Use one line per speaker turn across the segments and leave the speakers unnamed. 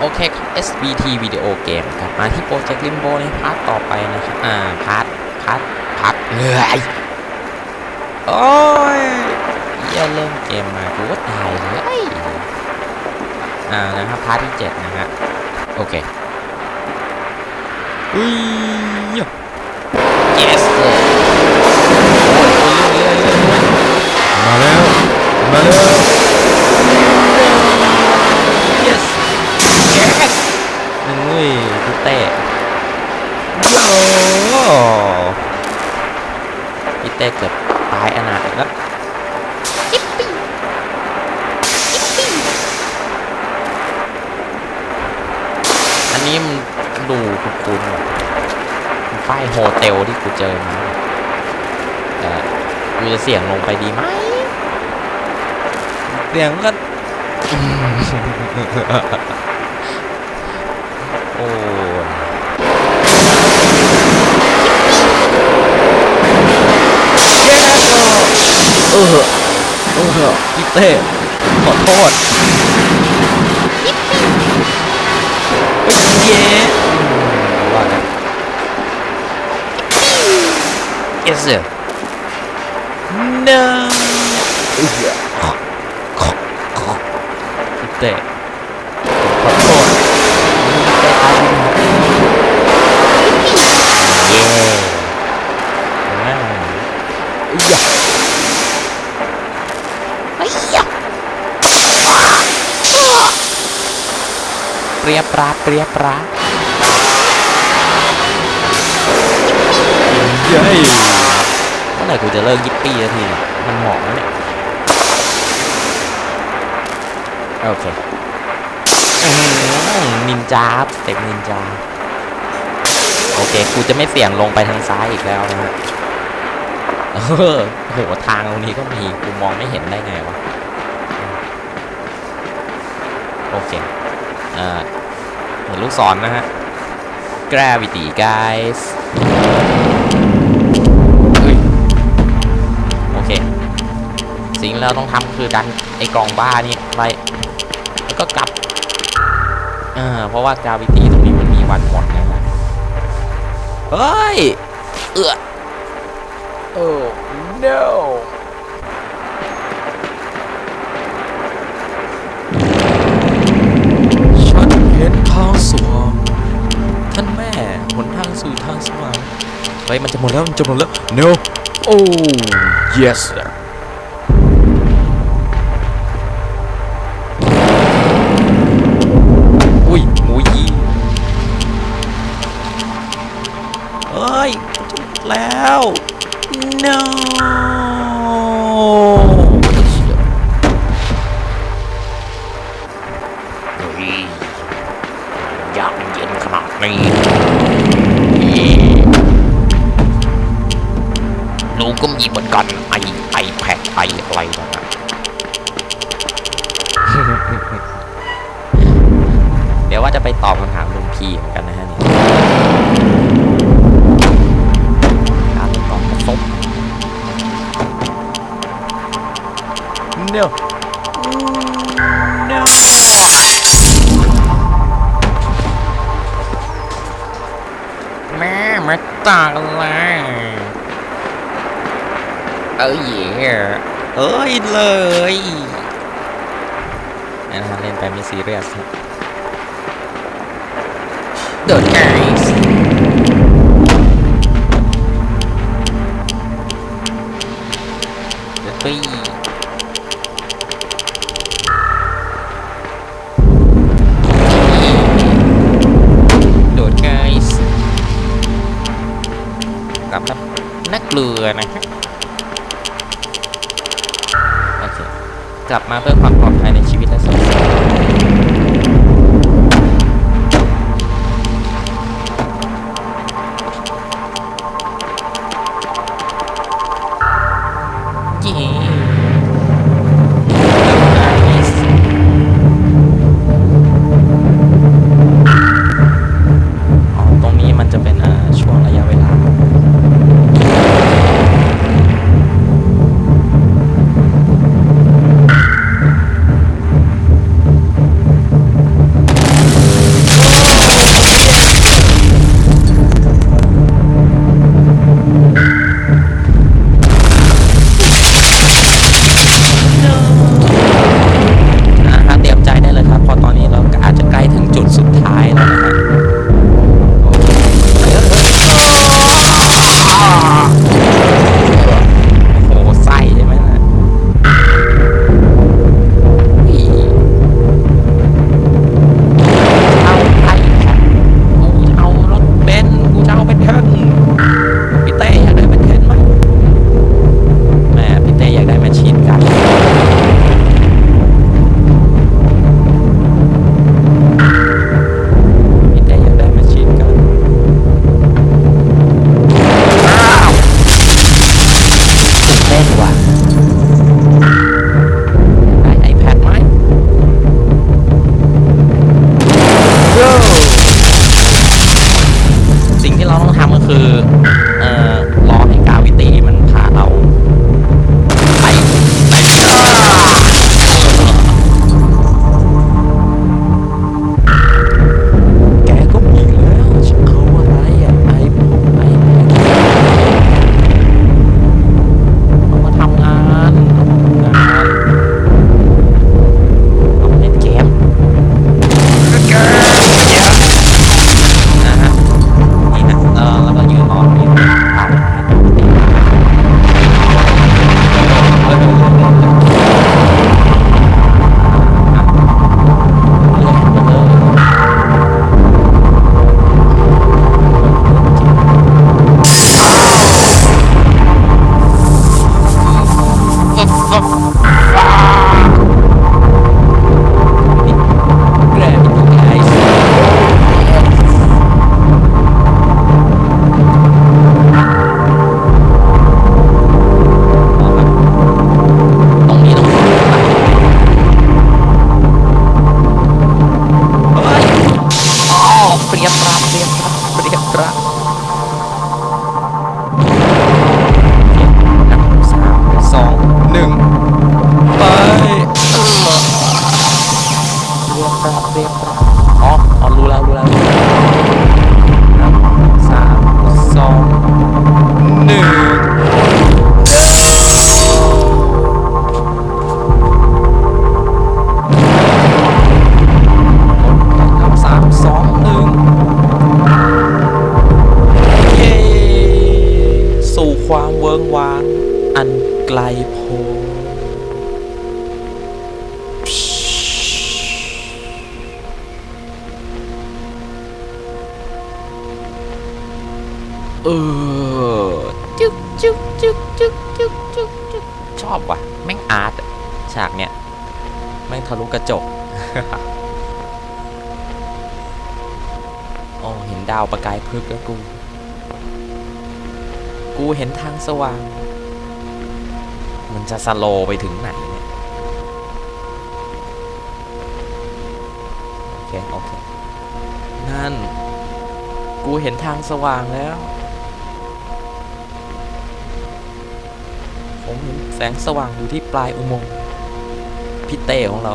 โอเคครับ SBT วิดีโอเกมกลับ มาที่โปรเจกต์ลิมโบในพาร์ทต่อไปนะครับ อ่า พาร์ท พาร์ทพาร์ทเหนื่อยโอ้ยเหี้ยเริ่มเกมมากูก็ตายเลยอ่า นะครับ พาร์ทที่ 7 นะฮะ โอเคอุ้ย yes โอ้ยเรื่อยๆเรื่อยๆ
มาแล้ว มาแล้ว
yes yes อุ้ยพี่เต้
โย่
พี่เต้เกือบตายอนาถอีกแล้วอันนี้มันดูคุ้นๆว่ะมันป้ายโฮเทลที่กูเจอมาแต่ กูจะเสี่ยงลงไปดีไหม
เสียงก็
โอ้ย
เออเออพี่เต้ขอโทษเฮ้ยเย้
ว่ากัน yes sir
no
พี่เต้
ขอโทษ
เย้อ่า มื่อไหร่กูจะเลิกยิปปี้สักทีมันเหมาะแล้วเนี่ยโอเคอื้อหือนินจาสเต็ปนินจาโอเคกูจะไม่เสี่ยงลงไปทางซ้ายอีกแล้วนะฮะเออโอ้โหทางตรงนี้ก็มีกูมองไม่เห็นได้ไงวะโอเคอ่าเห็นลูกศรนะฮะ gravity guys งเราต้องทำคือดันไอ้กล่องบ้านี่ไปแล้วก็กลับอ่าเพราะว่ากราวิตี้ตรงนี้มันมีวันหมดนะฮะเฮ้ยเอือโอ้ no
ฉันเห็นทางสว่างท่านแม่หนทางสู่ทางสว่าง
เฮ้ยมันจะหมด
แล้วมันจะหมดแล้ว no oh yes sir
วว่าจะไปตอบคำถามลุงพีเหมือนกันนะฮะเนี่ยการตอบกระซบ
no no
แม่มาตากเลยเอ้ยเอ้ยเลยนะฮะเล่นไปไม่ซีเรียสนะเดินไงเดี๋ยวปี้โดดไงกับ นักนักเรือนะฮะโอเคกลับมาเพื่อความปลอดภัยในชีวิต berat berat berat ชอบว่ะ แม่งอาร์ตฉากเนี้ย แม่งทะลุกระจก โอ้ เห็นดาวประกายพรึบแล้วกู กูเห็นทางสว่าง มันจะสโลไปถึงไหนเนี่ย โอเค โอเค นั่น กูเห็นทางสว่างแล้ว ผมเห็นแสงสว่างอยู่ที่ปลายอุโมงค์พี่เต้ของเรา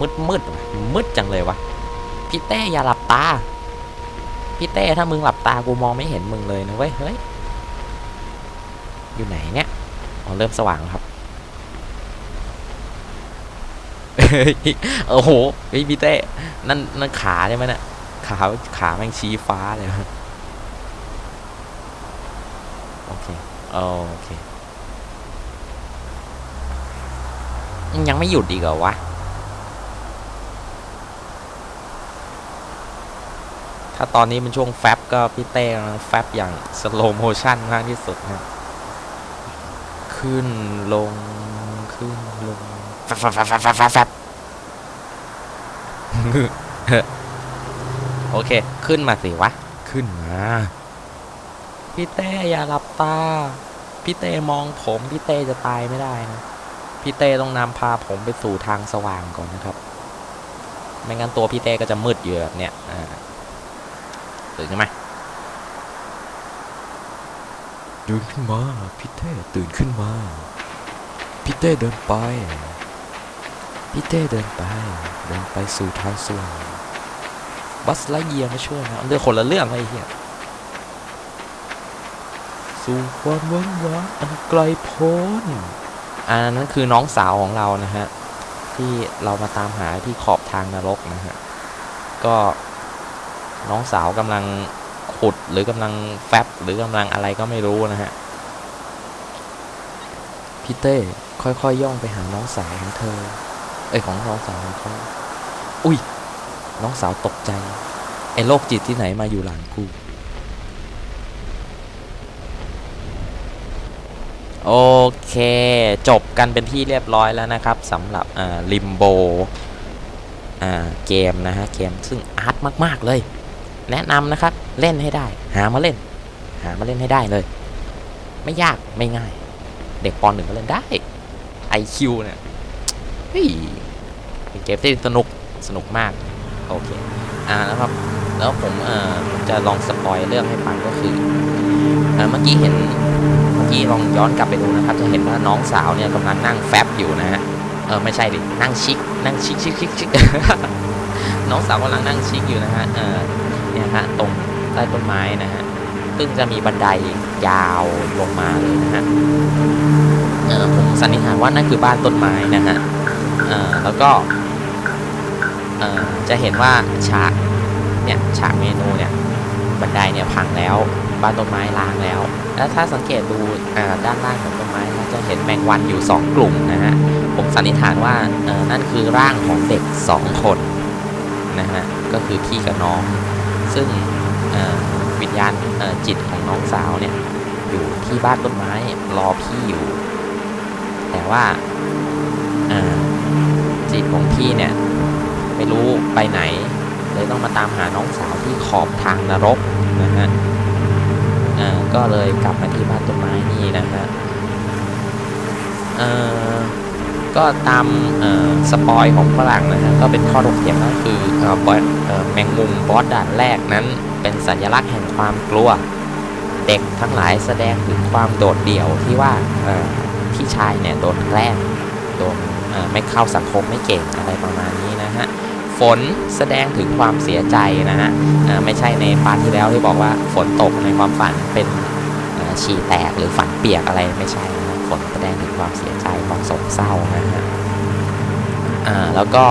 มืดมืดมืดจังเลยวะพี่เต้อย่าหลับตา พี่เต้ถ้ามึงหลับตากูมองไม่เห็นมึงเลยนะเว้ยเฮ้ยอยู่ไหนเนี่ยอ๋อเริ่มสว่างแล้วครับโอ้โหพี่เต้นั่นนั่นขาใช่ไหมเนี่ยขาขาแม่งชี้ฟ้าเลยนะโอเค โอเค ยังไม่หยุดอีกเหรอวะ ถ้าตอนนี้มันช่วงแฟบก็พี่เต้นะแฟบอย่างสโลโมชั่นมากที่สุดนะขึ้นลง ขึ้นลงแฟบแฟบแฟบแฟบแฟบโอเค ขึ้นมาสิวะ ขึ้นมา พี่เต้อย่าหลับตา พี่เต้มองผมพี่เต้จะตายไม่ได้นะ พี่เต้ต้องนำพาผมไปสู่ทางสว่างก่อนนะครับ ไม่งั้นตัวพี่เต้ก็จะมืดอยู่แบบเนี้ยอ่าตื่นขึ้นมา
ตื่นขึ้นมาพี่เต้ตื่นขึ้นมาพี่เต้เดินไปพี่เต้เดินไป เดินไปสู่ทางสว่าง
บัสไลเยียมาช่วยนะเรื่องคนละเรื่องเลยไอ้เฮีย
สู่ความว่างว้างอันไกลโพ้น
อันนั้นคือน้องสาวของเรานะฮะ ที่เรามาตามหาที่ขอบทางนรกนะฮะ ก็น้องสาวกำลังขุดหรือกำลังแฟบหรือกำลังอะไรก็ไม่รู้นะฮะพี่เต้ค่อยๆย่องไปหาน้องสาวของเธอ เอ้ยของน้องสาวของเขาอุ้ย น้องสาวตกใจไอ้โรคจิตที่ไหนมาอยู่หลังกู โอเค จบกันเป็นที่เรียบร้อยแล้วนะครับสำหรับอ่าลิมโบอ่าเกมนะฮะ เกมซึ่งอาร์ตมาก ๆ เลย แนะนำนะครับ เล่นให้ได้ หามาเล่น หามาเล่นให้ได้เลย ไม่ยากไม่ง่าย เด็กปอนหนึ่งก็เล่นได้ IQ เนี่ยเฮ้ยเป็นเกมที่สนุกสนุกมาก โอเค อ่าแล้วครับ แล้วผมเอ่อจะลองสปอยเรื่องให้ฟังก็คือเอ่อเมื่อกี้เห็น กี้ลองย้อนกลับไปดูนะครับ จะเห็นว่าน้องสาวเนี่ยกำลังนั่งแฟบอยู่นะฮะ เออไม่ใช่ดิ นั่งชิกนั่งชิกชิกชิกชิกน้องสาวกำลังนั่งชิกอยู่นะฮะ เออ เนี่ยฮะตรงใต้ต้นไม้นะฮะ ซึ่งจะมีบันไดยาวลงมาเลยนะฮะ เออผมสันนิษฐานว่านั่นคือบ้านต้นไม้นะฮะ เออแล้วก็ เออจะเห็นว่าฉาก เนี่ยฉากเมนูเนี่ย บันไดเนี่ยพังแล้ว บ้านต้นไม้ล้างแล้ว แล้วถ้าสังเกตดูด้านล่างของต้นไม้จะเห็นแมงวันอยู่ 2 กลุ่มนะฮะ ผมสันนิษฐานว่านั่นคือร่างของเด็ก 2 คนนะฮะ ก็คือพี่กับน้อง ซึ่งวิญญาณจิตของน้องสาวเนี่ยอยู่ที่บ้านต้นไม้รอพี่อยู่ แต่ว่าจิตของพี่เนี่ยไม่รู้ไปไหนเลยต้องมาตามหาน้องสาวที่ขอบทางนรกนะฮะ ก็เลยกลับมาที่บ้านต้นไม้นี่นะฮะเอ่อก็ตามสปอยของฝรั่งนะฮะก็เป็นข้อถกเถียงก็คือออบอสเอ่อแมงมุมบอสด่านแรกนั้น เป็นสัญลักษณ์แห่งความกลัว เด็กทั้งหลายแสดงถึงความโดดเดี่ยวที่ว่าพี่ชายเนี่ยโดนแกล้งโดนไม่เข้าสังคมไม่เก่งอะไรประมาณนี้นะฮะ ฝนแสดงถึงความเสียใจนะฮะไม่ใช่ในพาร์ทที่แล้วที่บอกว่าฝนตกในความฝันเป็นฉี่แตกหรือฝันเปียกอะไรไม่ใช่นะฝนแสดงถึงความเสียใจความโศกเศร้านะฮะแล้วก็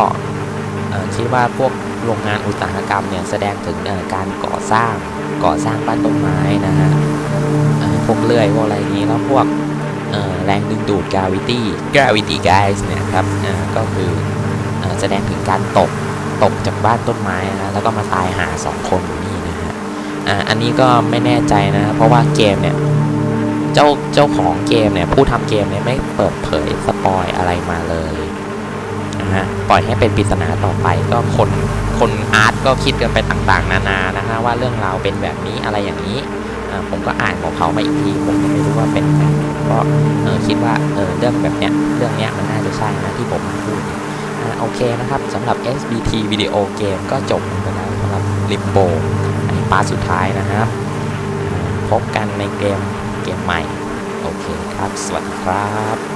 คิดว่าพวกโรงงานอุตสาหกรรมเนี่ยแสดงถึงการก่อสร้างก่อสร้างบ้านต้นไม้นะฮะพวกเลื่อยพวกอะไรอย่างนี้แล้วพวกแรงดึงดูด gravity gravity guys เนี่ยครับก็คือแสดงถึงการตก ตกจากบ้านต้นไม้นะแล้วก็มาตายหาสองคนอยู่นี่นะฮะอ่าอันนี้ก็ไม่แน่ใจนะ เพราะว่าเกมเนี่ยเจ้าเจ้าของเกมเนี่ยผู้ทำเกมเนี่ยไม่เปิดเผยสปอยอะไรมาเลยนะฮะปล่อยให้เป็นปริศนาต่อไปก็คนคนอาร์ตก็คิดกันไปต่างๆ นานานะฮะว่าเรื่องราวเป็นแบบนี้อะไรอย่างนี้อ่าผมก็อ่านของเขามาอีกทีผมก็ไม่รู้ว่าเป็นยังไงก็คิดว่าเออเรื่องแบบเนี้ยเรื่องเนี้ยมันน่าจะใช่นะที่ผมพูด โอเคนะครับสำหรับ SBT วิดีโอเกมก็จบไปแล้วสำหรับลิมโบอันพาร์ทสุดท้ายนะครับ พบกันในเกมเกมใหม่ โอเคครับ สวัสดีครับ